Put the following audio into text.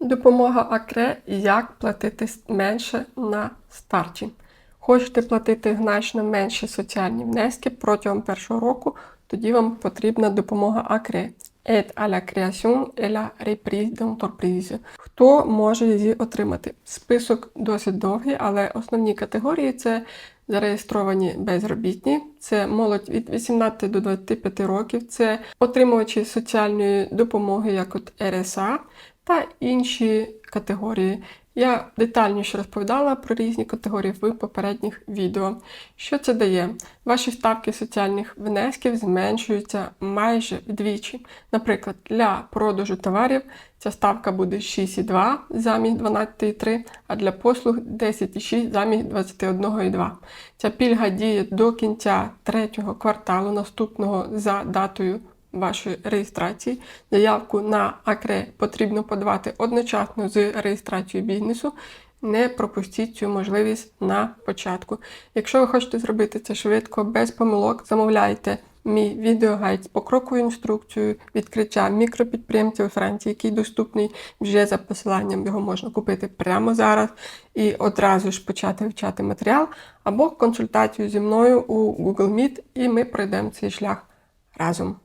Допомога АКРЕ, як платити менше на старті. Хочете платити значно менші соціальні внески протягом першого року, тоді вам потрібна допомога АКРЕ. À la création et la d'entreprise. Хто може її отримати? Список досить довгий, але основні категорії це зареєстровані безробітні, це молодь від 18 до 25 років, це отримувачі соціальної допомоги, як от РСА, та інші категорії. Я детальніше розповідала про різні категорії в попередніх відео. Що це дає? Ваші ставки соціальних внесків зменшуються майже вдвічі. Наприклад, для продажу товарів ця ставка буде 6,2 замість 12,3, а для послуг 10,6 замість 21,2. Ця пільга діє до кінця третього кварталу наступного за датою вашої реєстрації. Заявку на АКРЕ потрібно подавати одночасно з реєстрацією бізнесу. Не пропустіть цю можливість на початку. Якщо ви хочете зробити це швидко, без помилок, замовляйте мій відеогайд з покроковою інструкцією відкриття мікропідприємця у Франції, який доступний вже за посиланням. Його можна купити прямо зараз і одразу ж почати вивчати матеріал, або консультацію зі мною у Google Meet, і ми пройдемо цей шлях разом.